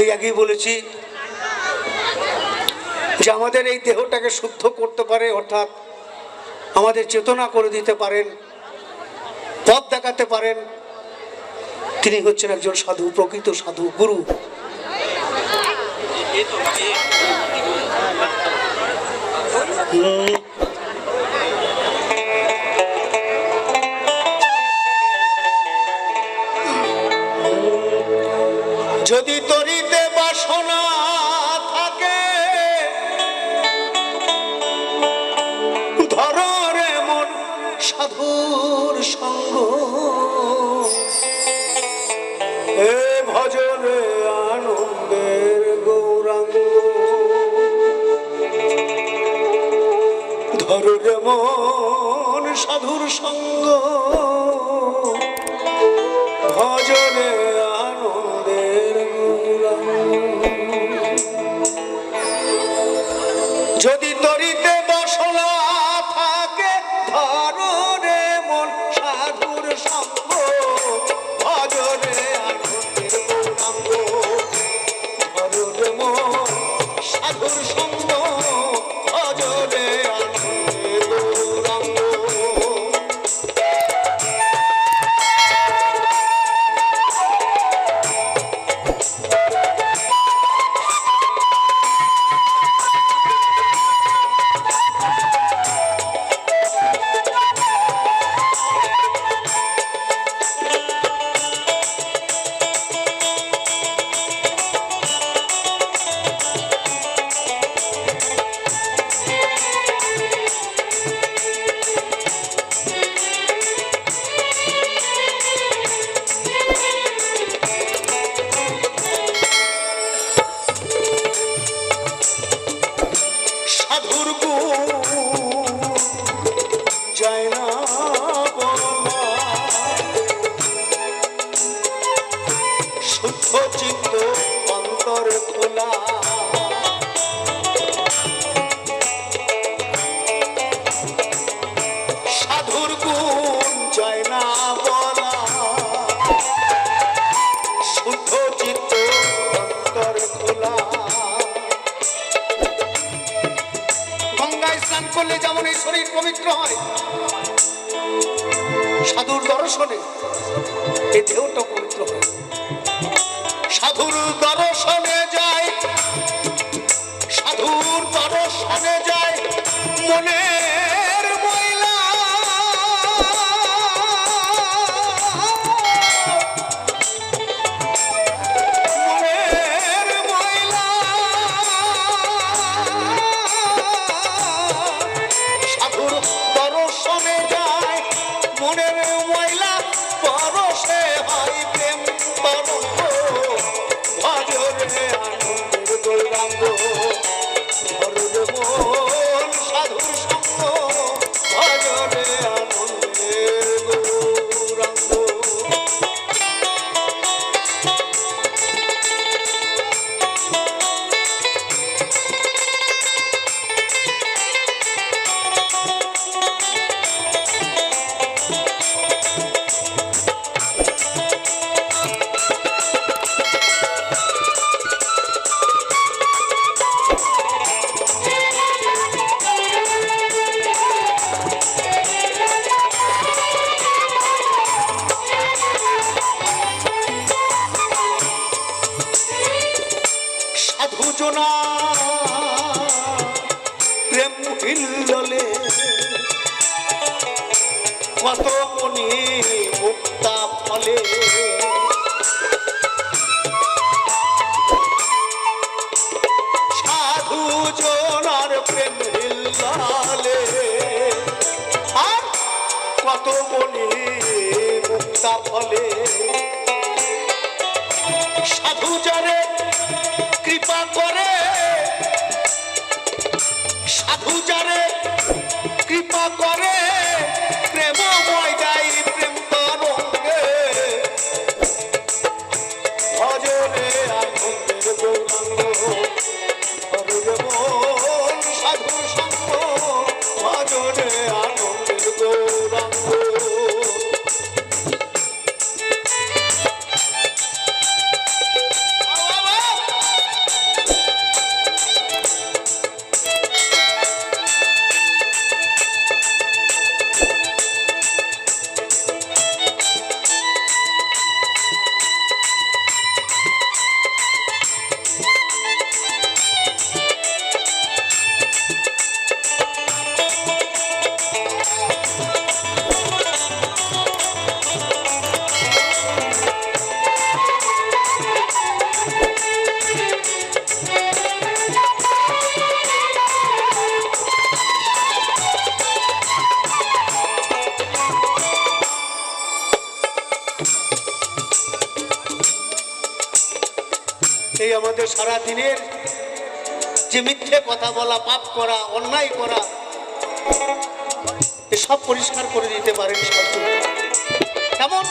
এই আগেই বলেছি যে আমাদের এই দেহটাকে শুদ্ধ করতে পারে, অর্থাৎ আমাদের চেতনা করে দিতে পারেন, পথ দেখাতে পারেন তিনি হচ্ছেন একজন সাধু, প্রকৃত সাধু, গুরু হুম। যদি তরিতে বাসনা থাকে, ধরো রে মন সাধুর সঙ্গ। এ ভজরে আনন্দের গৌরাঙ্গ। ধরো রে সাধুর সঙ্গ। চিত্ত অন্তর খোলা। সাধুর গুণ যায় না বলা। শুদ্ধ চিত্ত স্নান করলে যেমন এই শরীর পবিত্র হয়, সাধুর দর্শনে এই দেহটা পবিত্র হয়। সাধুর দর্শনে যায় সাধুর দর্শনে যায় ময়লা। মনের ময়লা পরশে হয় সাধু জনা প্রেম হিল্ললে কত মনি মুক্তা ফলে। সাধু জনার প্রেম হিল্লালে। আর কত মনি মুক্তা ফলে। এই আমাদের সারা দিনের যে মিথ্যে কথা বলা, পাপ করা, অন্যায় করা সব পরিষ্কার করে দিতে পারেন কেমন?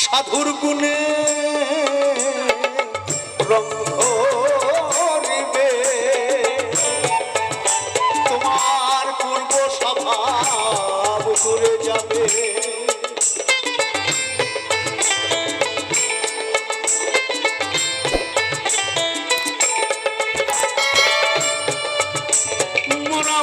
সাধুর গুণে তোমার পূর্ব স্বভাব যাবে।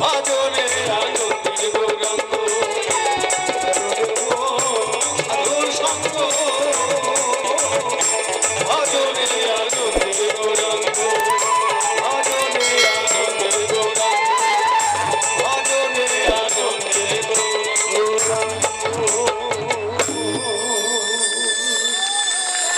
ভজনে